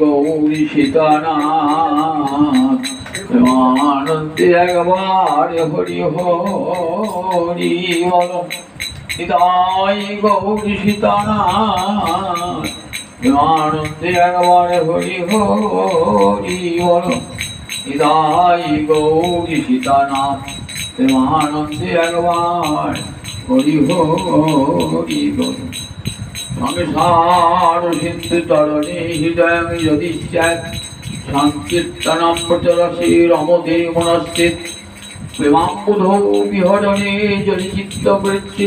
গৌরী সীতানাথ আনন্দে একবার হরি হরি বল। নিতাই গৌরী সীতানাথ আনন্দে একবার হরি হরি বল। নিতাই গৌরী সীতানাথ আনন্দে একবার হরি হরি বল। সংসার সিন্ধু তরণী হৃদয় যদি সংকীর্তনম প্রচরসে রমদে মনস্থিত। প্রেমাম্বুধৌ বিহরণে যদি চিত্তবৃত্তি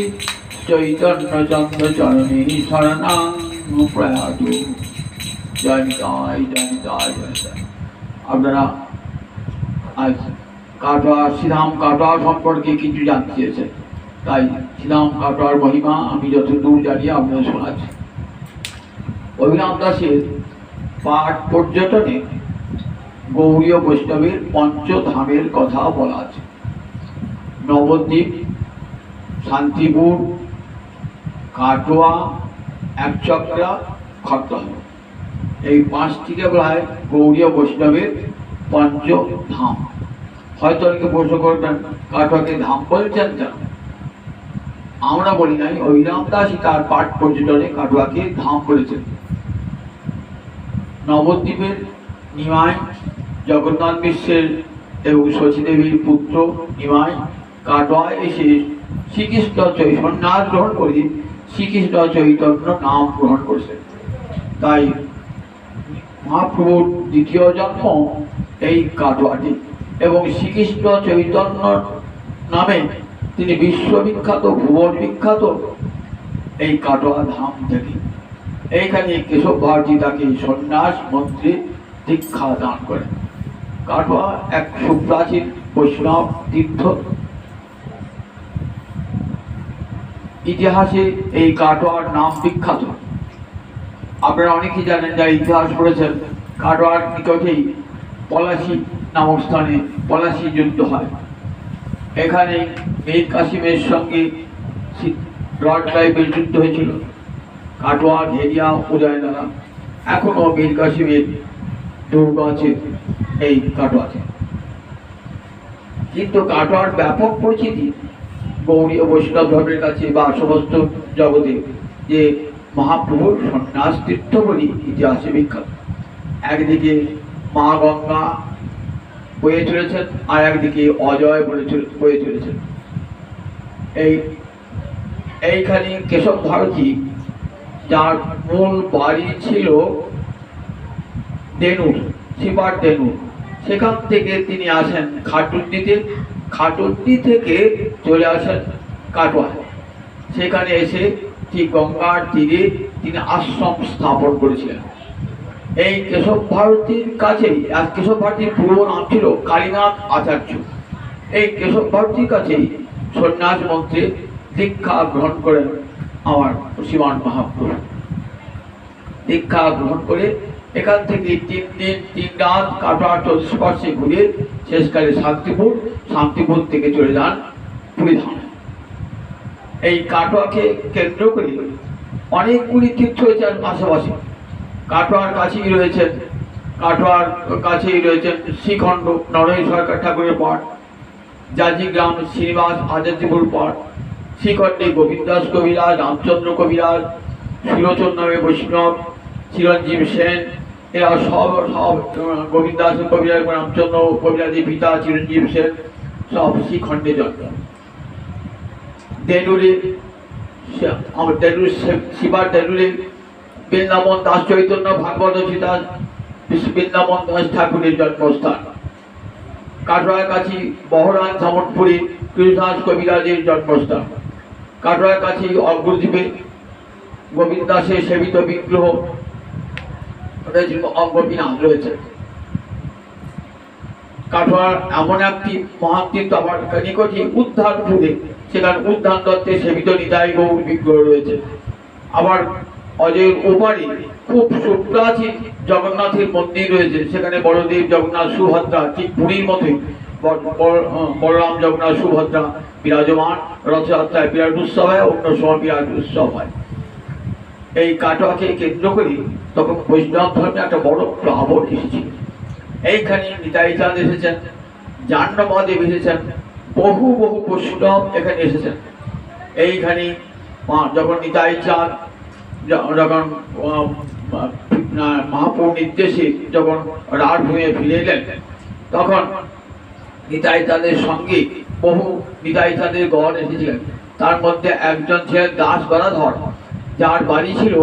চৈতন্য চন্দ্র চরণে শরণাং প্রয়াত জয় নিতাই জয় নিতাই জয় নিতাই। আপনারা আজ কাটোয়া শ্রীরাম কাটোয়া সম্পর্কে কিছু জানতে চেয়েছেন। তাই শ্রীরাম কাটোয়ার মহিমা, আমি যতদূর জানি আপনাদের শোনাচ্ছি অভিরাম দাসের পাঠ পর্যটনে গৌরীয় বৈষ্ণবের পঞ্চধামের কথা বলা আছে। নবদ্বীপ, শান্তিপুর, কাটোয়া, একচক্রা খরতল এই পাঁচটিকে বলা হয় গৌরীয় বৈষ্ণবের পঞ্চধাম। হয়তো অনেকে প্রশ্ন করবেন, কাটোয়াকে ধাম বলছেন কেন? আমরা বলি নাই অভিরাম দাসই তার পাঠ পর্যটনে কাটোয়াকে ধাম করেছেন। নবদ্বীপের নিমাই, জগন্নাথ বিশ্বের এবং শচীদেবীর পুত্র নিমাই কাটোয়ায় এসে শ্রীকৃষ্ণ সন্ন্যাস গ্রহণ করে শ্রীকৃষ্ণ চৈতন্য নাম গ্রহণ করেছেন। তাই মহাপ্রভুর দ্বিতীয় জন্ম এই কাটোয়াটি এবং শ্রীকৃষ্ণ চৈতন্য নামে তিনি বিশ্ববিখ্যাত ভুবন বিখ্যাত এই কাটোয়া ধাম থেকে। এইখানে কেশব ভারতী তাকে সন্ন্যাস, মন্ত্রী দীক্ষা দান করেন কাটোয়া এক সুপ্রাচীন বৈষ্ণব তীর্থ। ইতিহাসে এই কাটোয়ার নাম বিখ্যাত। আপনারা অনেকেই জানেন যারা ইতিহাস পড়েছেন, কাটোয়ার নিকটেই পলাশি নামক স্থানে পলাশি যুদ্ধ হয়। এখানে মীর কাসিমের সঙ্গে রড যুদ্ধ হয়েছিল। কাটোয়া, ঘেরিয়া উদয়নারা এখনও মীর কাসিমের দুর্গ আছে এই কাটোয়াতে। কিন্তু কাটোয়ার ব্যাপক পরিচিতি গৌরীয় বৈষ্ণব ধর্মের কাছে বা সমস্ত জগতে যে মহাপ্রভুর সন্ন্যাস তীর্থ বলি ইতিহাসে বিখ্যাত। একদিকে মা গঙ্গা বয়ে চলেছেন আর একদিকে অজয় বলে বয়ে চলেছেন। এই, এইখানে কেশব ভারতী, যার মূল বাড়ি ছিল ডেনুর শিবার ডেনুর সেখান থেকে তিনি আসেন খাটুন্ডিতে খাটুন্ডি থেকে চলে আসেন কাটোয়া সেখানে এসে ঠিক গঙ্গার তীরে তিনি আশ্রম স্থাপন করেছিলেন। এই কেশব ভারতীর কাছেই, আর কেশব ভারতীর পূর্ব নাম ছিল কালীনাথ আচার্য। এই কেশব ভারতীর কাছেই সন্ন্যাস মন্ত্রে দীক্ষা গ্রহণ করেন আমার শ্রীমান মহাপ্রভু। দীক্ষা গ্রহণ করে এখান থেকে তিন দিন, তিন রাত কাটোয়া চতুষ্পার্শ্বে ঘুরে শেষকালে শান্তিপুর শান্তিপুর থেকে চলে যান পুরীধাম। এই কাটোয়াকে কেন্দ্র করে অনেকগুলি তীর্থ হয়েছে আর পাশাপাশি। কাটোয়ার কাছেই রয়েছেন, কাটোয়ার কাছেই রয়েছেন শ্রীখণ্ড নরহরি সরকার ঠাকুরের পাঠ জাজিগ্রাম শ্রীনিবাস আচার্যপুর পাঠ, শ্রীখণ্ডে গোবিন্দাস কবিরাজ, রামচন্দ্র কবিরাজ সুলোচন বৈষ্ণব, চিরঞ্জীব সেন, এরা সব সব গোবিন্দাস কবিরাজ, রামচন্দ্র কবিরাজের পিতা চিরঞ্জীব সেন, সব শ্রীখণ্ডে জন্ম। দেনুরে আমার দেনুর শিবার দেনুরে বৃন্দাবন দাস চৈতন্য ভাগবত সীতা বৃন্দাবন দাস ঠাকুরের জন্মস্থান। কাটোয়ার কাছে বহরান সামন্তপুরে কৃষ্ণদাস কবিরাজের জন্মস্থান। কাটোয়ার কাছে অগ্রদ্বীপে গোবিন্দ দাসের সেবিত বিগ্রহ অঙ্গবিনাশ রয়েছে। কাটোয়ার এমন একটি মহান তীর্থ আমার নিকটে উদ্ধারপুরে সেখানে উদ্ধান দত্তের সেবিত নিতাই গৌর বিগ্রহ রয়েছে। আবার অজয়ের ওপারে খুব সুপ্রাচীন জগন্নাথের মন্দির রয়েছে। সেখানে বড়দেব জগন্নাথ সুভদ্রা ঠিক পুরীর মতোই বড়- বলরাম জগন্নাথ সুভদ্রা বিরাজমান, রথযাত্রায় বিরাট উৎসব হয় অন্য সময় বিরাট উৎসব হয়। এই কাটোয়াকে কেন্দ্র করে তখন বৈষ্ণব ধর্মে একটা বড় প্লাবন এসেছিল। এইখানে নিতাই চাঁদ এসেছেন জাহ্নবাদেব এসেছেন, বহু বহু বৈষ্ণব এখানে এসেছেন। এইখানে যখন নিতাই চাঁদ যখন মহাপুর নির্দেশে যখন রাত ভূমে ফিরে এলেন, তখন নিতাই চাঁদের সঙ্গে, বহু নিতাই চাঁদের গড় এসেছিলেন। তার মধ্যে একজন ছিলেন দাস গদাধর, যার বাড়ি ছিল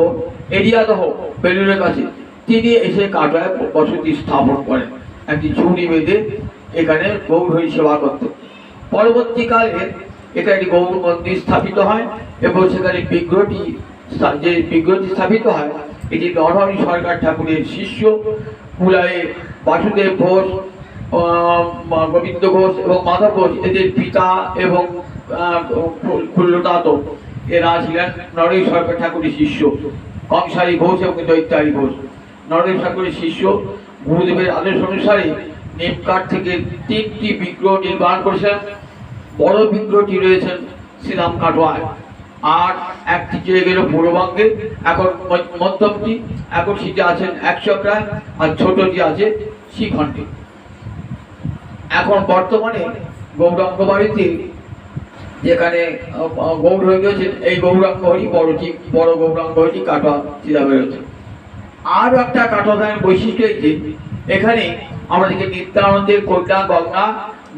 এরিয়াদহ বেলুরের কাছে। তিনি এসে কাটোয়ায় বসতি স্থাপন করেন। একটি ঝুড়ি বেঁধে এখানে গৌর সেবা করতেন। পরবর্তীকালে এখানে গৌর মন্দির স্থাপিত হয় এবং সেখানে বিগ্রহটি যে বিগ্রহটি স্থাপিত হয়, এটি নরহরি সরকার ঠাকুরের শিষ্য কুলায়ে বাসুদেব ঘোষ গোবিন্দ ঘোষ এবং মাধব ঘোষ, এদের পিতা এবং খুল্লতাত এরা ছিলেন নরেশ সরকার ঠাকুরের শিষ্য কংসারী ঘোষ এবং দৈত্যারী ঘোষ। নরেশ ঠাকুরের শিষ্য গুরুদেবের আদেশ অনুসারে নিমকাঠ থেকে তিনটি বিগ্রহ নির্মাণ করেছেন। বড় বিগ্রহটি রয়েছেন শ্রীরাম কাটোয়ায় আর একটি চলে গেল পূর্ববঙ্গে এখন মধ্যমটি এখন সেটি আছেন এক চক্রায় আর ছোটটি আছে শ্রীখণ্ডে এখন বর্তমানে গৌরাঙ্গ বাড়িতে যেখানে গৌর হয়ে গেছেন এই গৌরাঙ্গ হরি বড়টি বড় গৌরাঙ্গ হরি কাটোয়া চিরা বেরোচ্ছে আর একটা কাটোয়াদানের বৈশিষ্ট্য যে, এখানে আমাদেরকে নিত্যানন্দের কন্যা গঙ্গা,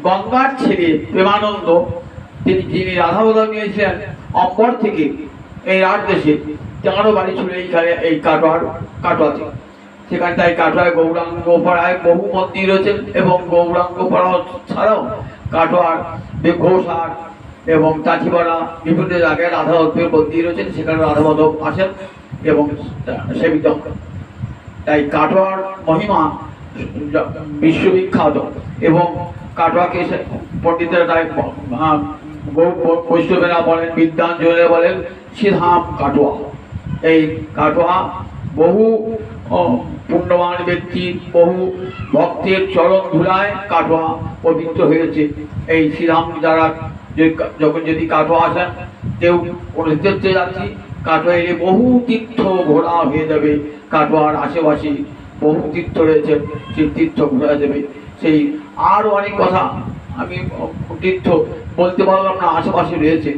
গঙ্গার ছেলে প্রেমানন্দ, তিনি যিনি রাধাবদল নিয়েছিলেন অম্বর থেকে এই রাত দেশে তাঁরও বাড়ি ছিল এইখানে এই কাটোয়ার কাটোয়াতে। সেখানে তাই কাটোয়ায় গৌরাঙ্গ পাড়ায় বহু মন্দির রয়েছেন এবং গৌরাঙ্গ পাড়া ছাড়াও কাটোয়ার ঘোষার এবং তাঁতিপাড়া বিভিন্ন জায়গায় রাধা মাধবের মন্দির রয়েছেন সেখানে রাধা মাধব আসেন এবং সেবিত তাই কাটোয়ার মহিমা বিশ্ববিখ্যাত এবং কাটোয়াকে পণ্ডিতেরা বৈষ্ণবেরা বলেন বিদ্যাঞ্জলে বলেন শ্রীধাম কাটোয়া। এই কাটোয়া বহু পুণ্যবান ব্যক্তি, বহু ভক্তের চরণ ধুলায় কাটোয়া পবিত্র হয়েছে। এই শ্রীরাম যারা যখন যদি কাটোয়া আসেন, কেউ কোনো তীর্থে যাচ্ছি কাটোয়া এলে বহু তীর্থ ঘোরা হয়ে যাবে। কাটোয়ার আশেপাশে বহু তীর্থ রয়েছে, সেই তীর্থ ঘোরা যাবে। সেই আরও অনেক কথা আমি তীর্থ বলতে পারলাম না, আশেপাশে রয়েছে।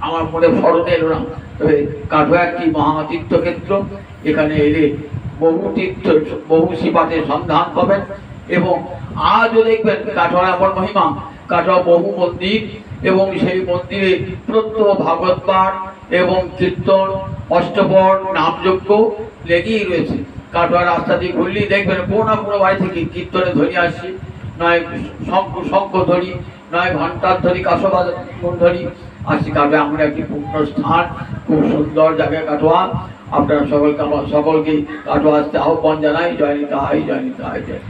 আমার মনে স্মরণে এলো না। তবে কাটোয়া একটি মহাতীর্থক্ষেত্র। এখানে এলে বহু তীর্থ, বহু শিপাতের সন্ধান পাবেন এবং আজও দেখবেন কাটোয়ার এমন মহিমা। কাটোয়া বহু মন্দির এবং সেই মন্দিরে প্রত্যহ ভাগবত পাঠ এবং কীর্তন অষ্টপর নামযজ্ঞ লেগেই রয়েছে। কাটোয়ার রাস্তা দিয়ে ঘুরলেই দেখবেন কোনো না কোনো বাড়ি থেকে কীর্তনে ধরি আসছি। নয় শঙ্খ শঙ্খ ধরি, নয় ঘণ্টার ধরি, কাশবাদ ধরি। আসি কাটোয়া এমন একটি পূর্ণ স্থান, খুব সুন্দর জায়গায় কাটোয়া। আপনারা সকলকে আমার সকলকে কাটোয়া আসতে আহ্বান জানাই জয়নিতা হাই জয়নিতা হাই জয়